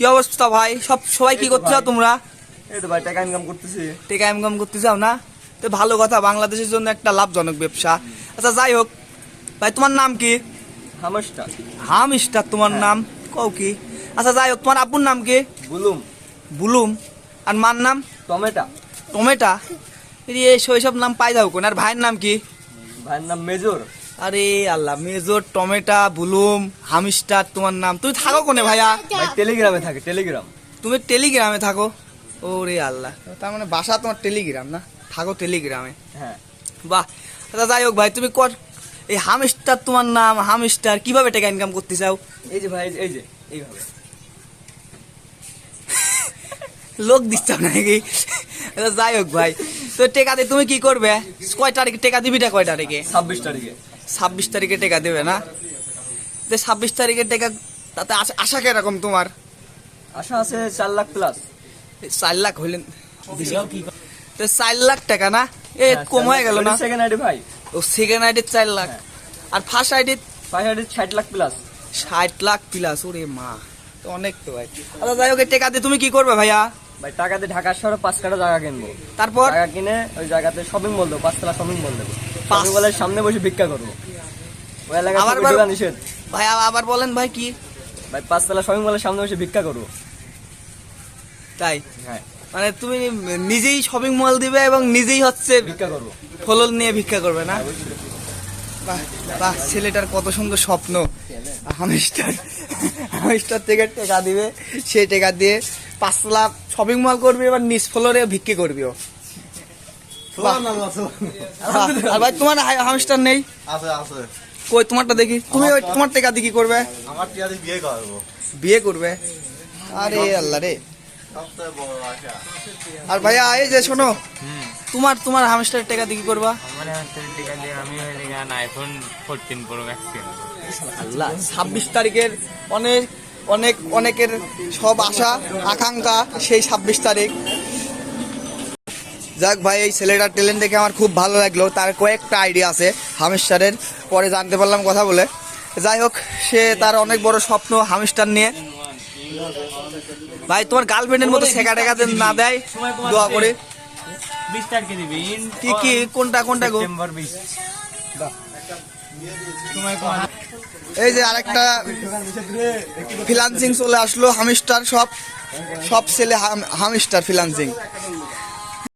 কি অবস্থা ভাই? সব সবাই কি করছ তোমরা? এই তো ভাই টাকা ইনকাম করতেছি। টেকা ইনকাম করতে চাও না? তো ভালো কথা বাংলাদেশের জন্য একটা লাভজনক ব্যবসা। আচ্ছা যাই হোক। ভাই তোমার নাম কি? হামসটা হাম স্টার তোমার নাম? কও কি? আচ্ছা যাই হোক তোমার আব্বুর নাম কি? বুলুম। বুলুম। আর মার নাম? টমেটা। টমেটা? এই সব নাম পাই যাও কোন। আর ভাইয়ের নাম কি? ভাইয়ের নাম মেজর। আরে আল্লাহ মেজর টমেটা বুলুম হামিস্টার তোমার নাম। তুমি থাকো কোনে ভাইয়া? ভাই টেলিগ্রামে থাকে টেলিগ্রাম। তুমি টেলিগ্রামে থাকো? ওরে আল্লাহ তার মানে বাসা তোমার টেলিগ্রাম না? থাকো টেলিগ্রামে। হ্যাঁ। বাহ আচ্ছা যাই হোক ভাই তুমি কর। এই হামস্টার তোমার নাম হামস্টার কীভাবে টাকা ইনকাম করতে চাও? এই যে ভাই এই যে এইভাবে। লোক দিচ্ছ নাকি? আচ্ছা যাই হোক ভাই তো টেকা দিয়ে তুমি কি করবে? কয় তারিখে টেকা দিবিটা কয় তারিখে? ছাব্বিশ তারিখে। ছাব্বিশ তারিখে টেকা দেবে না? তো ছাব্বিশ তারিখে টেকা তাতে আশা- কীরকম তোমার? আশা আছে চার লাখ প্লাস চার লাখ হইলেন তো চার লাখ টাকা না? এ কম হয়ে গেল না? সেকেন্ড আইডি ভাই। ও সেকেন্ড আইডির চার লাখ। আর ফার্স্ট আইডির ফাইভ আইডি ষাট লাখ প্লাস ষাট লাখ প্লাস ওরে মা। তো অনেক তো ভাই। আচ্ছা যাই হোক টেকা দিয়ে তুমি কি করবে ভাইয়া? ভাই টাকাতে ঢাকা শহরে পাঁচ কাটা জায়গা কিনবো। তারপর? টাকা কিনে ওই জায়গাতে শপিং মল দেবো পাঁচতলা শপিং মল দেবো। পাঁচ- সামনে বসে ভিক্ষা করব। ওই এলাকায় আবার ঢোকা নিষেধ। ভাই আবার বলেন ভাই কি? ভাই পাঁচতলা শপিং মলের সামনে বসে ভিক্ষা করব। তাই? হ্যাঁ। মানে তুমি নিজেই শপিং মল দিবে এবং নিজেই হচ্ছে ভিক্ষা করব। ফলল নিয়ে ভিক্ষা করবে না? বাহ বাহ ছেলেটার কত সুন্দর স্বপ্ন। হামিস্টার হামিস্টার থেকে টেকা দিবে সেই টেকা দিয়ে পাঁচতলা শপিং মল করবি এবার নিচ ফ্লোরে ভিক্ষে করবি ও। বাহ। বাহ, আর ভাই তোমার হা- নেই? আছে আছে। কই তোমারটা দেখি। তুমি ওই তোমার টেকা করবে? আমার বিয়ে করব। বিয়ে করবে? আরে আল্লাহ রে। সবথেকে বড় আশা আর ভাইয়া এই যে শোনো তোমার তোমার হামিস্টার টেকা দিয়ে কি করবা? আমার হাতের টিকা দিয়ে আমি আইফোন ফোরটিন প্রো ম্যাক্স কিনবো আল্লাহ ছাব্বিশ তারিখের অনেক অনেক অনেকের সব আশা আকাঙ্ক্ষা সেই ছাব্বিশ তারিখ। যাক ভাই এই ছেলেটার ট্যালেন্ট দেখে আমার খুব ভালো লাগল। তার কয়েকটা আইডিয়া আছে হামিস্টারের। পরে জানতে পারলাম কথা বলে। যাই হোক সে তার অনেক বড় স্বপ্ন হামিস্টার নিয়ে। ভাই তোমার গার্লফ্রেন্ডের মতো শেখা টেকাতে না দেয় দোয়া করে। কি কি কোনটা কোনটা গো? এই যে আরেকটা ফিলান্সিং চলে আসলো হামিস্টার সব সব ছেলে হাম- হামিস্টার ফিলান্সিং